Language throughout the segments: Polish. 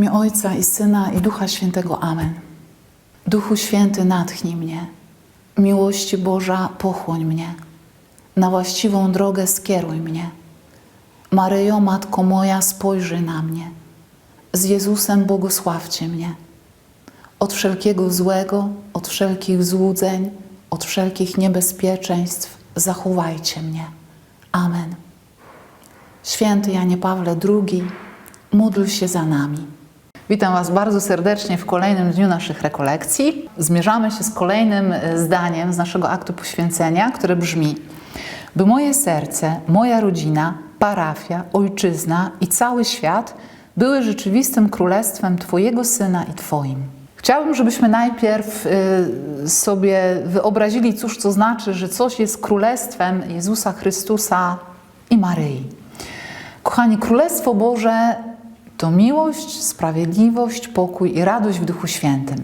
imię Ojca i Syna i Ducha Świętego. Amen. Duchu Święty, natchnij mnie. Miłości Boża, pochłoń mnie. Na właściwą drogę skieruj mnie. Maryjo, Matko moja, spojrzyj na mnie. Z Jezusem błogosławcie mnie. Od wszelkiego złego, od wszelkich złudzeń, od wszelkich niebezpieczeństw zachowajcie mnie. Amen. Święty Janie Pawle II, módl się za nami. Witam Was bardzo serdecznie w kolejnym dniu naszych rekolekcji. Zmierzamy się z kolejnym e, zdaniem z naszego aktu poświęcenia, które brzmi: By moje serce, moja rodzina, parafia, ojczyzna i cały świat były rzeczywistym królestwem Twojego Syna i Twoim. Chciałabym, żebyśmy najpierw y, sobie wyobrazili, cóż to znaczy, że coś jest królestwem Jezusa Chrystusa i Maryi. Kochani, Królestwo Boże to miłość, sprawiedliwość, pokój i radość w Duchu Świętym.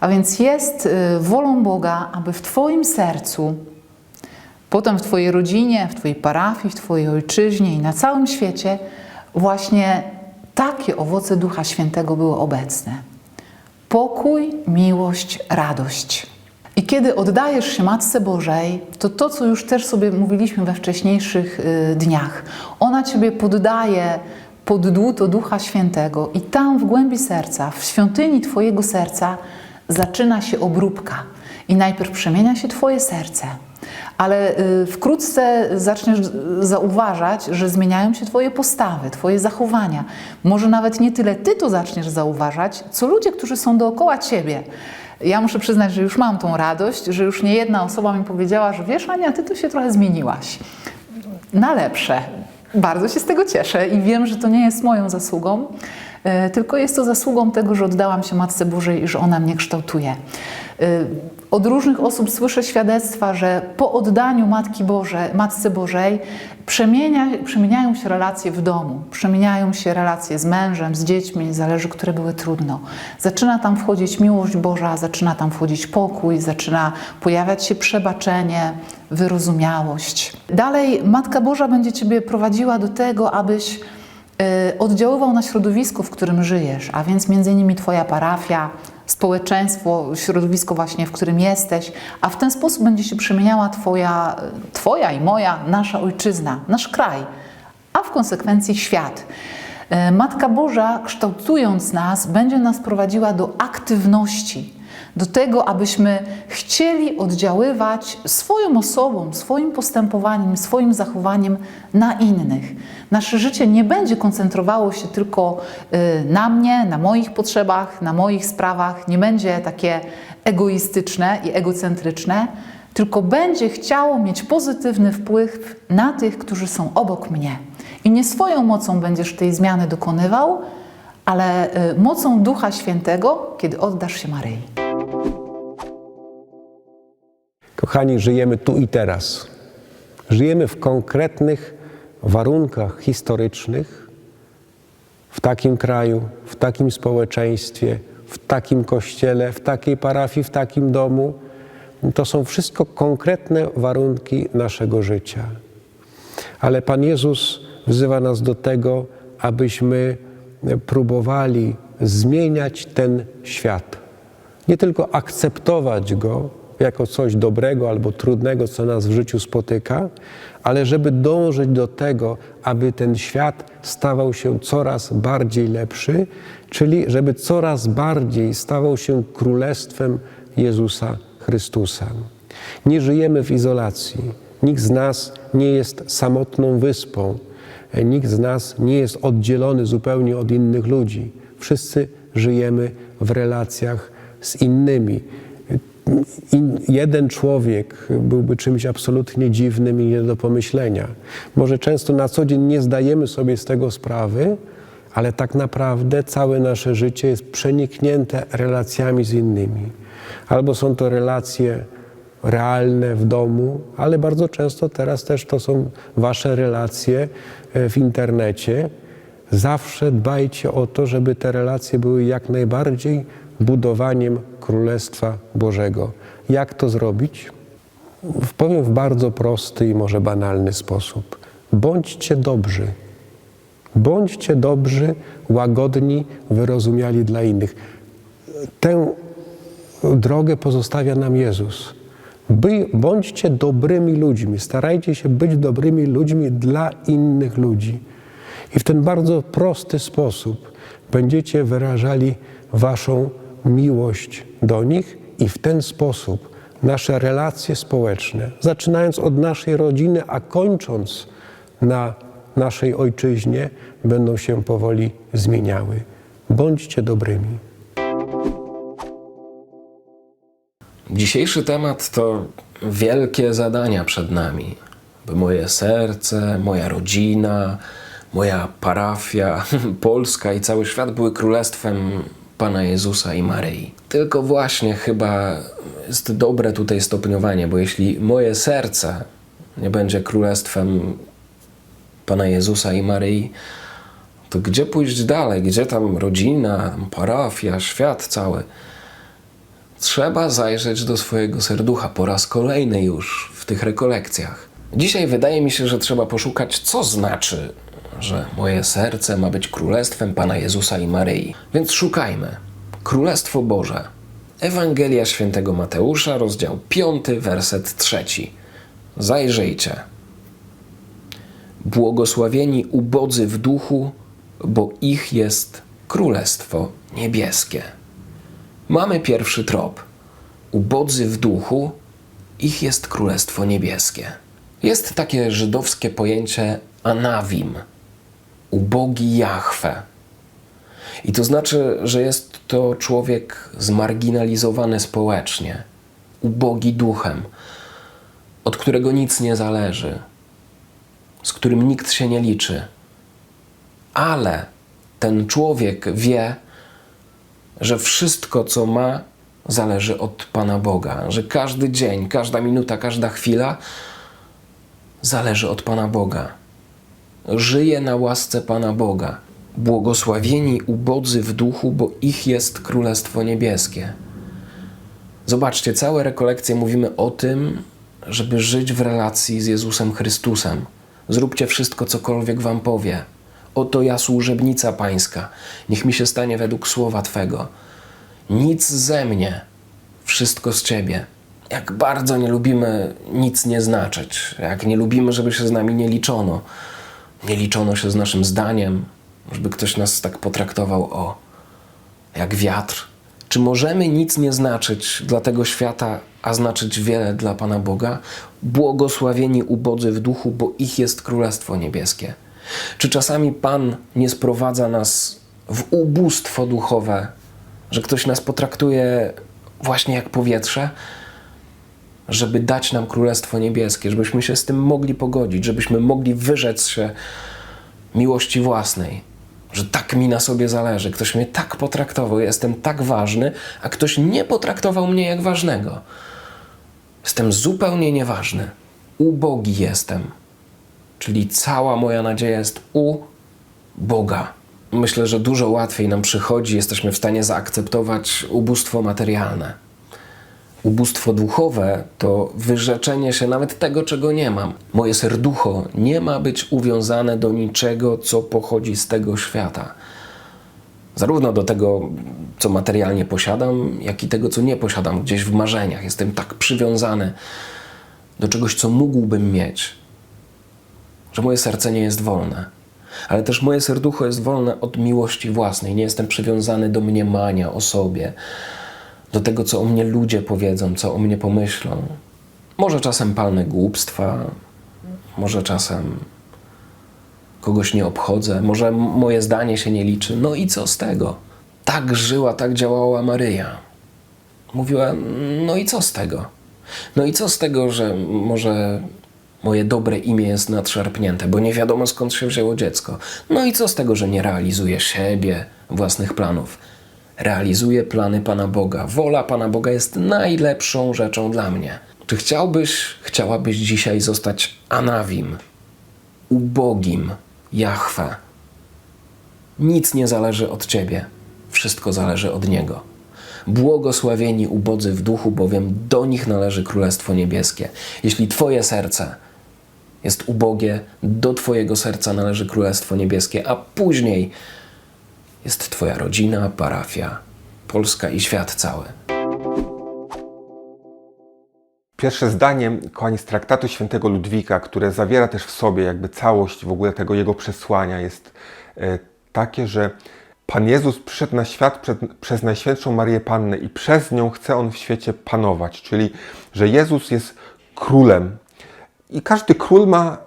A więc jest y, wolą Boga, aby w Twoim sercu, potem w Twojej rodzinie, w Twojej parafii, w Twojej ojczyźnie i na całym świecie właśnie takie owoce Ducha Świętego były obecne. Pokój, miłość, radość. I kiedy oddajesz się Matce Bożej, to to, co już też sobie mówiliśmy we wcześniejszych y, dniach, ona Ciebie poddaje pod dłuto Ducha Świętego i tam w głębi serca, w świątyni Twojego serca zaczyna się obróbka. I najpierw przemienia się Twoje serce, ale y, wkrótce zaczniesz zauważać, że zmieniają się Twoje postawy, Twoje zachowania. Może nawet nie tyle Ty to zaczniesz zauważać, co ludzie, którzy są dookoła Ciebie. Ja muszę przyznać, że już mam tą radość, że już nie jedna osoba mi powiedziała, że wiesz, Ania, Ty to się trochę zmieniłaś. Na lepsze. Bardzo się z tego cieszę i wiem, że to nie jest moją zasługą, e, tylko jest to zasługą tego, że oddałam się Matce Bożej i że ona mnie kształtuje. E, Od różnych osób słyszę świadectwa, że po oddaniu Matki Boże, Matce Bożej przemienia, przemieniają się relacje w domu, przemieniają się relacje z mężem, z dziećmi, zależy, które były trudno. Zaczyna tam wchodzić miłość Boża, zaczyna tam wchodzić pokój, zaczyna pojawiać się przebaczenie, wyrozumiałość. Dalej Matka Boża będzie Ciebie prowadziła do tego, abyś y, oddziaływał na środowisko, w którym żyjesz, a więc między innymi Twoja parafia, społeczeństwo, środowisko właśnie, w którym jesteś, a w ten sposób będzie się przemieniała Twoja, twoja i moja, nasza ojczyzna, nasz kraj, a w konsekwencji świat. Y, Matka Boża, kształtując nas, będzie nas prowadziła do aktywności, do tego, abyśmy chcieli oddziaływać swoją osobą, swoim postępowaniem, swoim zachowaniem na innych. Nasze życie nie będzie koncentrowało się tylko y, na mnie, na moich potrzebach, na moich sprawach, nie będzie takie egoistyczne i egocentryczne, tylko będzie chciało mieć pozytywny wpływ na tych, którzy są obok mnie. I nie swoją mocą będziesz tej zmiany dokonywał, ale y, mocą Ducha Świętego, kiedy oddasz się Maryi. Kochani, żyjemy tu i teraz. Żyjemy w konkretnych warunkach historycznych, w takim kraju, w takim społeczeństwie, w takim kościele, w takiej parafii, w takim domu. To są wszystko konkretne warunki naszego życia. Ale Pan Jezus wzywa nas do tego, abyśmy próbowali zmieniać ten świat. Nie tylko akceptować go, jako coś dobrego albo trudnego, co nas w życiu spotyka, ale żeby dążyć do tego, aby ten świat stawał się coraz bardziej lepszy, czyli żeby coraz bardziej stawał się królestwem Jezusa Chrystusa. Nie żyjemy w izolacji. Nikt z nas nie jest samotną wyspą. Nikt z nas nie jest oddzielony zupełnie od innych ludzi. Wszyscy żyjemy w relacjach z innymi in, jeden człowiek byłby czymś absolutnie dziwnym i nie do pomyślenia. Może często na co dzień nie zdajemy sobie z tego sprawy, ale tak naprawdę całe nasze życie jest przeniknięte relacjami z innymi. Albo są to relacje realne w domu, ale bardzo często teraz też to są Wasze relacje e, w internecie. Zawsze dbajcie o to, żeby te relacje były jak najbardziej budowaniem Królestwa Bożego. Jak to zrobić? Powiem w bardzo prosty i może banalny sposób. Bądźcie dobrzy. Bądźcie dobrzy, łagodni, wyrozumiali dla innych. Tę drogę pozostawia nam Jezus. By, bądźcie dobrymi ludźmi, starajcie się być dobrymi ludźmi dla innych ludzi. I w ten bardzo prosty sposób będziecie wyrażali Waszą miłość do nich, i w ten sposób nasze relacje społeczne, zaczynając od naszej rodziny, a kończąc na naszej ojczyźnie, będą się powoli zmieniały. Bądźcie dobrymi. Dzisiejszy temat to wielkie zadania przed nami, moje serce, moja rodzina, moja parafia, Polska i cały świat były królestwem Pana Jezusa i Maryi. Tylko właśnie chyba jest dobre tutaj stopniowanie, bo jeśli moje serce nie będzie królestwem Pana Jezusa i Maryi, to gdzie pójść dalej? Gdzie tam rodzina, parafia, świat cały? Trzeba zajrzeć do swojego serducha po raz kolejny już w tych rekolekcjach. Dzisiaj wydaje mi się, że trzeba poszukać, co znaczy, że moje serce ma być królestwem Pana Jezusa i Maryi. Więc szukajmy. Królestwo Boże. Ewangelia Świętego Mateusza, rozdział 5, werset 3. Zajrzyjcie. Błogosławieni ubodzy w duchu, bo ich jest Królestwo Niebieskie. Mamy pierwszy trop. Ubodzy w duchu, ich jest Królestwo Niebieskie. Jest takie żydowskie pojęcie anawim, ubogi Jahwe. I to znaczy, że jest to człowiek zmarginalizowany społecznie, ubogi duchem, od którego nic nie zależy, z którym nikt się nie liczy. Ale ten człowiek wie, że wszystko, co ma, zależy od Pana Boga, że każdy dzień, każda minuta, każda chwila zależy od Pana Boga. Żyje na łasce Pana Boga. Błogosławieni ubodzy w duchu, bo ich jest Królestwo Niebieskie. Zobaczcie, całe rekolekcje mówimy o tym, żeby żyć w relacji z Jezusem Chrystusem. Zróbcie wszystko, cokolwiek wam powie. Oto ja służebnica pańska, niech mi się stanie według słowa Twego. Nic ze mnie, wszystko z Ciebie. Jak bardzo nie lubimy nic nie znaczyć, jak nie lubimy, żeby się z nami nie liczono. Nie liczono się z naszym zdaniem, żeby ktoś nas tak potraktował o, jak wiatr. Czy możemy nic nie znaczyć dla tego świata, a znaczyć wiele dla Pana Boga? Błogosławieni ubodzy w duchu, bo ich jest Królestwo Niebieskie. Czy czasami Pan nie sprowadza nas w ubóstwo duchowe, że ktoś nas potraktuje właśnie jak powietrze, żeby dać nam Królestwo Niebieskie, żebyśmy się z tym mogli pogodzić, żebyśmy mogli wyrzec się miłości własnej, że tak mi na sobie zależy, ktoś mnie tak potraktował, jestem tak ważny, a ktoś nie potraktował mnie jak ważnego. Jestem zupełnie nieważny. Ubogi jestem. Czyli cała moja nadzieja jest u Boga. Myślę, że dużo łatwiej nam przychodzi, jesteśmy w stanie zaakceptować ubóstwo materialne. Ubóstwo duchowe to wyrzeczenie się nawet tego, czego nie mam. Moje serducho nie ma być uwiązane do niczego, co pochodzi z tego świata. Zarówno do tego, co materialnie posiadam, jak i tego, co nie posiadam gdzieś w marzeniach. Jestem tak przywiązany do czegoś, co mógłbym mieć, że moje serce nie jest wolne. Ale też moje serducho jest wolne od miłości własnej. Nie jestem przywiązany do mniemania o sobie, do tego, co o mnie ludzie powiedzą, co o mnie pomyślą. Może czasem palne głupstwa, może czasem kogoś nie obchodzę, może moje zdanie się nie liczy. No i co z tego? Tak żyła, tak działała Maryja. Mówiła, no i co z tego? No i co z tego, że może moje dobre imię jest nadszarpnięte, bo nie wiadomo skąd się wzięło dziecko. No i co z tego, że nie realizuję siebie, własnych planów? Realizuję plany Pana Boga. Wola Pana Boga jest najlepszą rzeczą dla mnie. Czy chciałbyś, chciałabyś dzisiaj zostać Anawim, ubogim Jahwe? Nic nie zależy od ciebie, wszystko zależy od Niego. Błogosławieni ubodzy w duchu, bowiem do nich należy Królestwo Niebieskie. Jeśli Twoje serce jest ubogie, do Twojego serca należy Królestwo Niebieskie, a później jest Twoja rodzina, parafia, Polska i świat cały. Pierwsze zdanie, kochani, z traktatu świętego Ludwika, które zawiera też w sobie jakby całość w ogóle tego jego przesłania, jest e, takie, że Pan Jezus przyszedł na świat przed, przez Najświętszą Marię Pannę i przez nią chce On w świecie panować, czyli że Jezus jest królem. I każdy król ma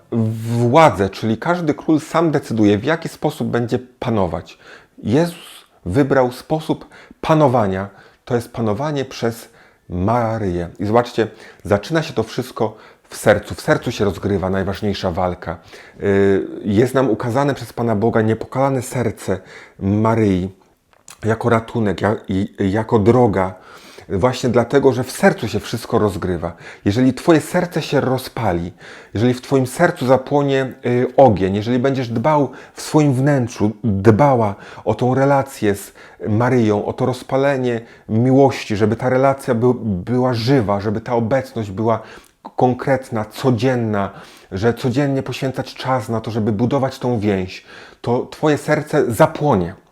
władzę, czyli każdy król sam decyduje, w jaki sposób będzie panować. Jezus wybrał sposób panowania, to jest panowanie przez Maryję. I zobaczcie, zaczyna się to wszystko w sercu. W sercu się rozgrywa najważniejsza walka. Yy, Jest nam ukazane przez Pana Boga niepokalane serce Maryi jako ratunek, jako droga. Właśnie dlatego, że w sercu się wszystko rozgrywa. Jeżeli Twoje serce się rozpali, jeżeli w Twoim sercu zapłonie y, ogień, jeżeli będziesz dbał w swoim wnętrzu, dbała o tą relację z Maryją, o to rozpalenie miłości, żeby ta relacja by, była żywa, żeby ta obecność była konkretna, codzienna, że codziennie poświęcać czas na to, żeby budować tą więź, to Twoje serce zapłonie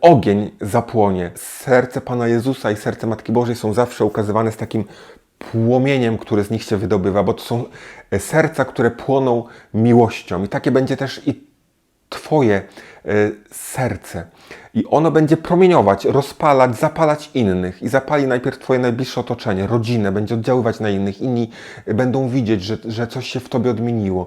ogień zapłonie. Serce Pana Jezusa i serce Matki Bożej są zawsze ukazywane z takim płomieniem, który z nich się wydobywa, bo to są serca, które płoną miłością. I takie będzie też i Twoje e, serce. I ono będzie promieniować, rozpalać, zapalać innych. I zapali najpierw Twoje najbliższe otoczenie, rodzinę, będzie oddziaływać na innych. Inni będą widzieć, że, że coś się w Tobie odmieniło.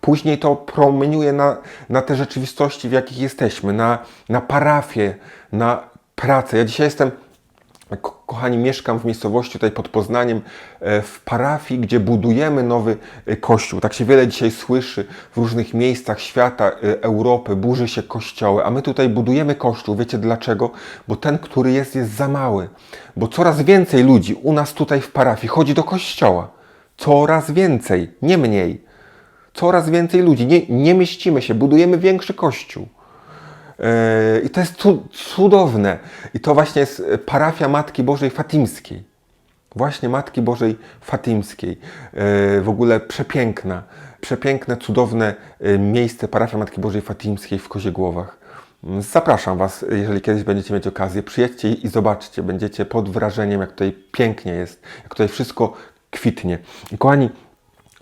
Później to promieniuje na, na te rzeczywistości, w jakich jesteśmy, na, na parafię, na pracę. Ja dzisiaj jestem Ko- Kochani, mieszkam w miejscowości tutaj pod Poznaniem, e, w parafii, gdzie budujemy nowy e, kościół. Tak się wiele dzisiaj słyszy w różnych miejscach świata, e, Europy, burzy się kościoły, a my tutaj budujemy kościół. Wiecie dlaczego? Bo ten, który jest, jest za mały. Bo coraz więcej ludzi u nas tutaj w parafii chodzi do kościoła. Coraz więcej, nie mniej. Coraz więcej ludzi. Nie, nie mieścimy się, budujemy większy kościół. Yy, I to jest cu- cudowne. I to właśnie jest e, parafia Matki Bożej Fatimskiej. Właśnie Matki Bożej Fatimskiej. Yy, W ogóle przepiękna, przepiękne, cudowne e, miejsce parafia Matki Bożej Fatimskiej w Koziegłowach. Mm, Zapraszam Was, jeżeli kiedyś będziecie mieć okazję, przyjedźcie i zobaczcie. Będziecie pod wrażeniem, jak tutaj pięknie jest, jak tutaj wszystko kwitnie. I kochani,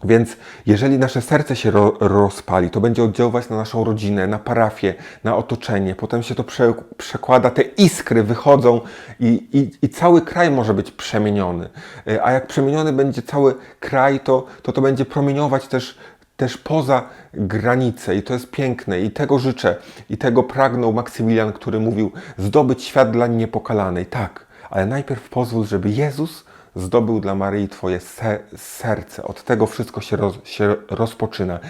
więc jeżeli nasze serce się ro, rozpali, to będzie oddziaływać na naszą rodzinę, na parafię, na otoczenie. Potem się to prze, przekłada, te iskry wychodzą i, i, i cały kraj może być przemieniony. E, A jak przemieniony będzie cały kraj, to to, to będzie promieniować też, też poza granice. I to jest piękne. I tego życzę. I tego pragnął Maksymilian, który mówił, zdobyć świat dla niepokalanej. Tak, ale najpierw pozwól, żeby Jezus zdobył dla Maryi Twoje se serce. Od tego wszystko się, roz się rozpoczyna.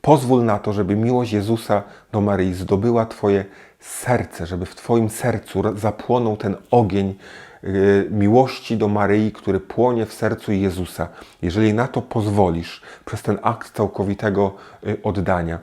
Pozwól na to, żeby miłość Jezusa do Maryi zdobyła Twoje serce, żeby w Twoim sercu zapłonął ten ogień yy, miłości do Maryi, który płonie w sercu Jezusa. Jeżeli na to pozwolisz, przez ten akt całkowitego yy, oddania.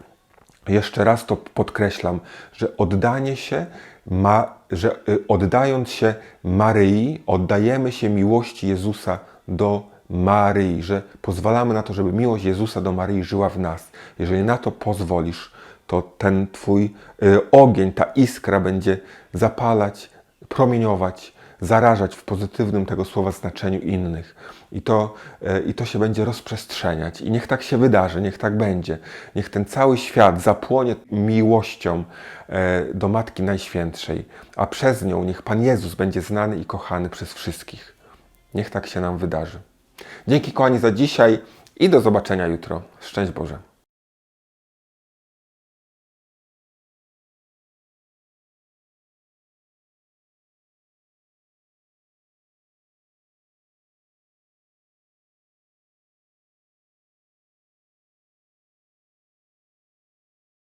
Jeszcze raz to podkreślam, że oddanie się ma, że y, oddając się Maryi, oddajemy się miłości Jezusa do Maryi, że pozwalamy na to, żeby miłość Jezusa do Maryi żyła w nas. Jeżeli na to pozwolisz, to ten Twój y, ogień, ta iskra będzie zapalać, promieniować, zarażać w pozytywnym tego słowa znaczeniu innych. I to, e, I to się będzie rozprzestrzeniać. I niech tak się wydarzy, niech tak będzie. Niech ten cały świat zapłonie miłością e, do Matki Najświętszej, a przez nią niech Pan Jezus będzie znany i kochany przez wszystkich. Niech tak się nam wydarzy. Dzięki kochani za dzisiaj i do zobaczenia jutro. Szczęść Boże.